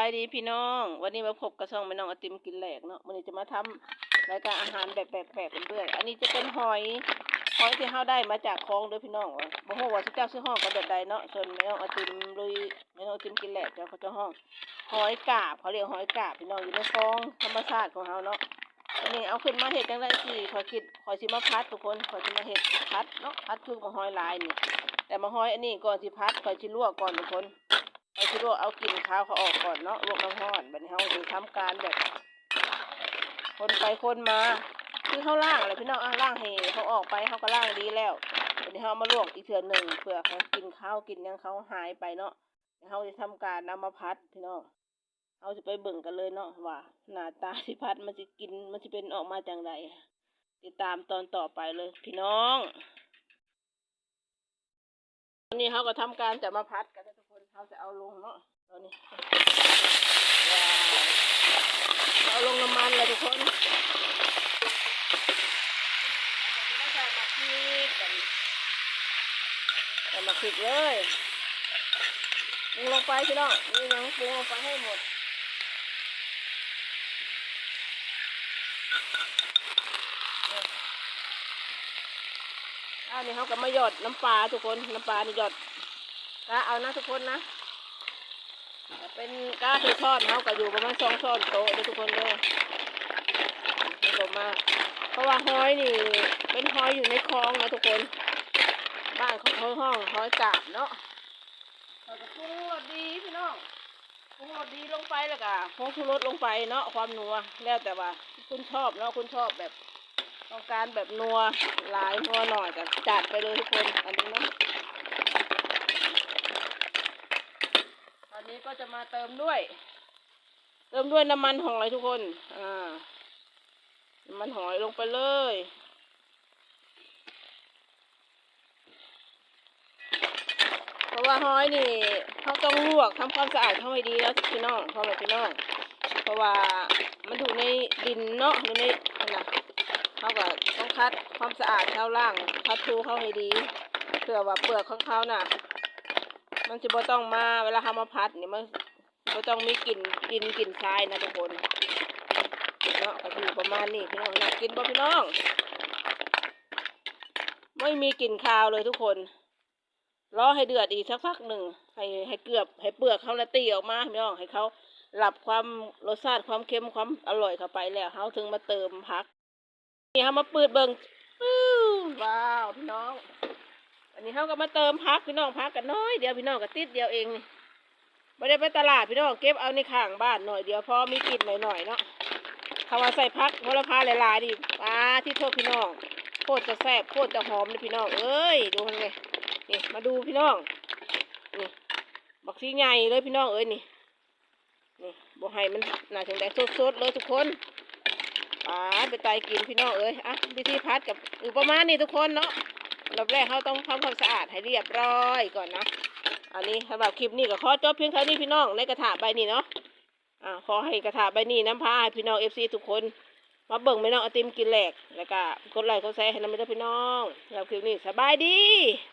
ไปดีพี่น้อง วันนี้มาพบกับช่องแม่น้องอติมกินแหลกเนาะวันนี้จะมาทำรายการอาหารแบบแปลกๆเพื่อนๆอันนี้จะเป็นหอยหอยที่เฮาได้มาจากคลองเด้อพี่น้องว่าบ่ฮู้ว่าสิเจ้าซื้อห้องกันแบบใดเนาะส่วนแม่น้องอติมลุยแม่น้องอติมกินแหลกเจ้าเขาจะห้องหอยกาบเขาเรียกหอยกาบพี่น้องอยู่ในคลองธรรมชาติของเฮาเนาะอันนี้เอาขึ้นมาเฮ็ดจังไดสิขอคิดขอยสิมาพัดทุกคนขอยสิมาเฮ็ดพัดเนาะพัดคือมาหอยลายนี่แต่มาหอยอันนี้ก่อนสิพัดขอยสิลวกก่อนทุกคน เอาชิโร่เอากลิ่นข้าวเขาออกก่อนเนาะลวกน้ำร้อนบัดนี้เขาจะทำการแบบคนไปคนมาคือเขาล่างอะไรพี่น้องอะล่างเฮเขาออกไปเขาก็ล่างดีแล้วบัดนี้เขามาลวกอีกเถื่อนหนึ่งเพื่อเขากินข้าวกินยังเขาหายไปเนาะเดี๋ยวเขาจะทำการนำมาพัดพี่น้องเขาจะไปเบิ่งกันเลยเนาะว่าหน้าตาที่พัดมันจะกินมันจะเป็นออกมาจังไรติดตามตอนต่อไปเลย พี่น้อง นี้เขาก็ทำการจะมาพัดกันทุกคนเขาจะเอาลงเนาะตอนนี้เอาลงน้ำมันเลยทุกคนไม่ใส่มาพริกกันใส่มาพริกเลยปรุงลงไปพี่น้องนี่ยังปรุงลงไปให้หมด อันนี้เขาก็มาหยอดน้ำปลาทุกคน น้ำปลานี่หยอดกะเอานะทุกคนนะเป็นกาถือทอดเขาก็อยู่ประมาณสองช้อนโต๊ะเด้อทุกคนเลยนี่ก็มาเพราะว่าห้อยนี่ เป็นห้อยอยู่ในคลองนะทุกคน บ้านของเขาห้องห้อยกาบเนาะเราจะปรุงรสดีพี่น้องปรุงรสดีลงไปแล้วก็พงชูรสลงไปเนาะความนัวแล้วแต่ว่าคุณชอบเนาะคุณชอบแบบ ต้องการแบบนัวหลายนัวหน่อยก็จัดไปเลยทุกคนอันนี้นะตอนนี้ก็จะมาเติมด้วย เติมด้วยน้ำมันหอยทุกคนอ่าน้ำมันหอยลงไปเลยเพราะว่าหอยนี่เขาต้องลวกทำความสะอาดเขาให้ดีแล้วพี่น้องพ่อแม่พี่น้อง เพราะว่ามันอยู่ในดินเนาะอยู่ในนั่นนะ เขาก็ต้องคัดความสะอาดเข้าล่างคัดทูเข้าให้ดีเพื่อว่าเปลือกของเขาน่ะ มันจะบ่ต้องมาเวลาเขามาพัดเนี่ยมันบ่ต้องมีกลิ่นดินกลิ่นทรายนะทุกคนเนาะก็อยู่ประมาณนี้พี่น้องนะกินบ่พี่น้อง ไม่มีกลิ่นคาวเลยทุกคนรอให้เดือดอีกสักพักหนึ่งให้ให้เกลือบให้เปลือกเขาละตีออกมาพี่น้องให้เขาหลับความรสชาติความเค็มความอร่อยเข้าไปแล้วเขาถึงมาเติมพัก นี่เขามาเปิดเบิงปื้อว้าวพี่น้อง อันนี้เขาก็มาเติมพักพี่น้องพักกันน้อยเดียวพี่น้องก็ติดเดียวเองนี่ไม่ได้ไปตลาดพี่น้องเก็บเอาในข้างบ้านหน่อยเดียวพอมีกินหน่อยๆเนาะเขาว่าใส่พักโหระพาหลายๆดิปลาที่โทษพี่น้องโคตรจะแซ่บโคตรจะหอมเลยพี่น้องเอ้ยดูมันเลยนี่มาดูพี่น้องนี่บักซีใหญ่เลยพี่น้องเอ้ยนี่นี่บอกให้มันน่าถึงได้สดๆเลยทุกคน ไปไตกินพี่น้องเอ้ยอะวิธีพัดกับอยู่ประมาณนี้ทุกคนเนาะรอบแรกเขาต้องทำความสะอาดให้เรียบร้อยก่อนนะอันนี้สำหรับคลิปนี้ก็ขอจบเพียงเท่านี้พี่น้องในกระถาใบนี้เนาะอ่าขอให้กระถาใบนี้น้ำพาให้พี่น้องเอฟซีทุกคนมาเบิ่งพี่น้องไอติมกินแหลกแล้วก็กดไลค์กดแชร์ให้น้ำไม่ได้พี่น้องสำหรับคลิปนี้สบายดี